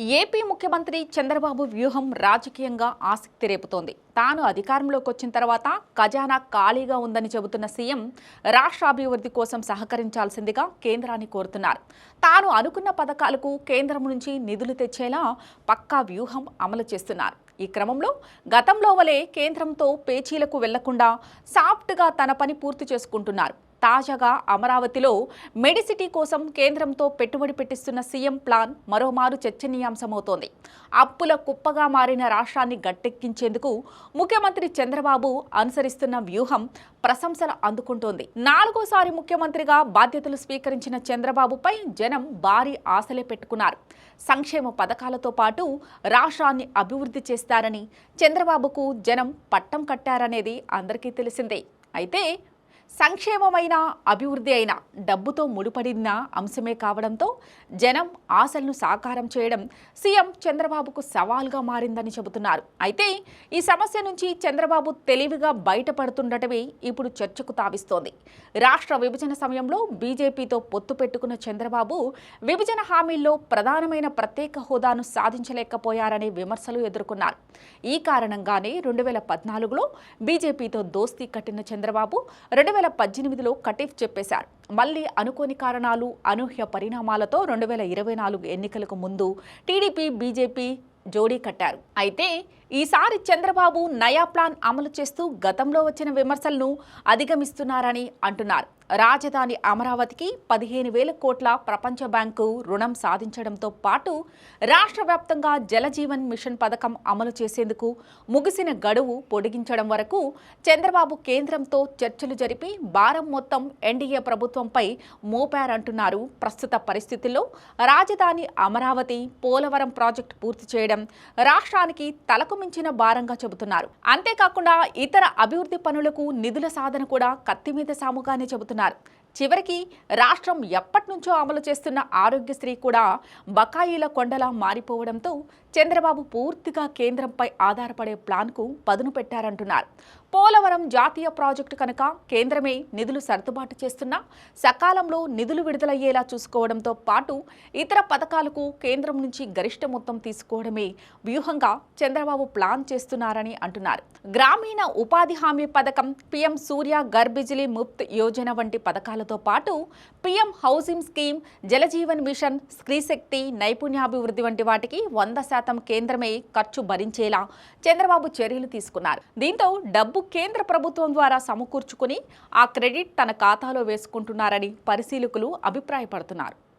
AP ముఖ్యమంత్రి చంద్రబాబు వ్యూహం రాజకీయంగా ఆసక్తి రేపుతోంది. తాను అధికారంలోకి వచ్చిన తర్వాత ఖజానా ఖాళీగా ఉందని చెబుతున్న సీఎం రాష్ట్ర అభివృద్ధి కోసం సహకరించాల్సిందిగా కేంద్రాన్ని కోరుతున్నారు. తాను అనుకున్న పథకాలకు కేంద్రం నుంచి నిధులు తెచ్చేలా పక్కా వ్యూహం అమలు చేస్తున్నారు. ఈ క్రమంలో గతంలో వలె కేంద్రంతో పేచీలకు వెళ్ళకుండా సాఫ్ట్గా తన పని పూర్తి చేసుకుంటున్నారు. తాజాగా అమరావతిలో మెడిసిటీ కోసం కేంద్రంతో పెట్టుబడి పెట్టిస్తున్న సీఎం ప్లాన్ మరోమారు చర్చనీయాంశమవుతోంది. అప్పుల కుప్పగా మారిన రాష్ట్రాన్ని గట్టెక్కించేందుకు ముఖ్యమంత్రి చంద్రబాబు అనుసరిస్తున్న వ్యూహం ప్రశంసలు అందుకుంటోంది. నాలుగోసారి ముఖ్యమంత్రిగా బాధ్యతలు స్వీకరించిన చంద్రబాబుపై జనం భారీ ఆశలే పెట్టుకున్నారు. సంక్షేమ పథకాలతో పాటు రాష్ట్రాన్ని అభివృద్ధి చేస్తారని చంద్రబాబుకు జనం పట్టం కట్టారనేది అందరికీ తెలిసిందే. అయితే సంక్షేమమైన అభివృద్ధి అయిన డబ్బుతో ముడిపడిన అంశమే కావడంతో జనం ఆశలను సాకారం చేయడం సీఎం చంద్రబాబుకు సవాల్గా మారిందని చెబుతున్నారు. అయితే ఈ సమస్య నుంచి చంద్రబాబు తెలివిగా బయటపడుతుండటమే ఇప్పుడు చర్చకు తావిస్తోంది. రాష్ట్ర విభజన సమయంలో బీజేపీతో పొత్తు పెట్టుకున్న చంద్రబాబు విభజన హామీల్లో ప్రధానమైన ప్రత్యేక హోదాను సాధించలేకపోయారనే విమర్శలు ఎదుర్కొన్నారు. ఈ కారణంగానే రెండు వేల పద్నాలుగులో బీజేపీతో దోస్తీ కట్టిన చంద్రబాబు రెండు వేల పద్దెనిమిదిలో కటిఫ్ చెప్పేశారు. మళ్ళీ అనుకోని కారణాలు అనూహ్య పరిణామాలతో రెండు వేల ఇరవై నాలుగు ఎన్నికలకు ముందు టీడీపీ బీజేపీ జోడీ కట్టారు. అయితే ఈసారి చంద్రబాబు నయా ప్లాన్ అమలు చేస్తూ గతంలో వచ్చిన విమర్శలను అధిగమిస్తున్నారని అంటున్నారు. రాజధాని అమరావతికి పదిహేను వేల కోట్ల ప్రపంచ బ్యాంకు రుణం సాధించడంతో పాటు రాష్ట్ర వ్యాప్తంగా జలజీవన్ మిషన్ పథకం అమలు చేసేందుకు ముగిసిన గడువు పొడిగించడం వరకు చంద్రబాబు కేంద్రంతో చర్చలు జరిపి భారం మొత్తం ఎన్డీఏ ప్రభుత్వంపై మోపారంటున్నారు. ప్రస్తుత పరిస్థితుల్లో రాజధాని అమరావతి పోలవరం ప్రాజెక్టు పూర్తి చేయడం రాష్ట్రానికి తలకు మించిన భారంగా చెబుతున్నారు. అంతేకాకుండా ఇతర అభివృద్ధి పనులకు నిధుల సాధన కూడా కత్తి మీద సాముగానే చెబుతున్నారు. చివరికి రాష్ట్రం ఎప్పటినుంచో అమలు చేస్తున్న ఆరోగ్యశ్రీ కూడా బకాయిల కొండలా మారిపోవడంతో చంద్రబాబు పూర్తిగా కేంద్రంపై ఆధారపడే ప్లాన్కు పదును పెట్టారంటున్నారు. పోలవరం జాతీయ ప్రాజెక్టు కనుక కేంద్రమే నిధులు సర్దుబాటు చేస్తున్నా సకాలంలో నిధులు విడుదలయ్యేలా చూసుకోవడంతో పాటు ఇతర పథకాలకు కేంద్రం నుంచి గరిష్ట మొత్తం తీసుకోవడమే వ్యూహంగా చంద్రబాబు ప్లాన్ చేస్తున్నారని అంటున్నారు. గ్రామీణ ఉపాధి హామీ పథకం పీఎం సూర్య గర్బిజిలీ ముప్త్ ముఫ్త్ యోజన వంటి పథకాలు పథకాలతో పాటు PM housing scheme Jal Jeevan mission Stree Shakti నైపుణ్యాభివృద్ధి వంటి వాటికి వంద శాతం కేంద్రమే ఖర్చు భరించేలా చంద్రబాబు చర్యలు తీసుకున్నారు. దీంతో డబ్బు కేంద్ర ప్రభుత్వం ద్వారా సమకూర్చుకుని ఆ క్రెడిట్ తన ఖాతాలో వేసుకుంటున్నారని పరిశీలకులు అభిప్రాయపడుతున్నారు.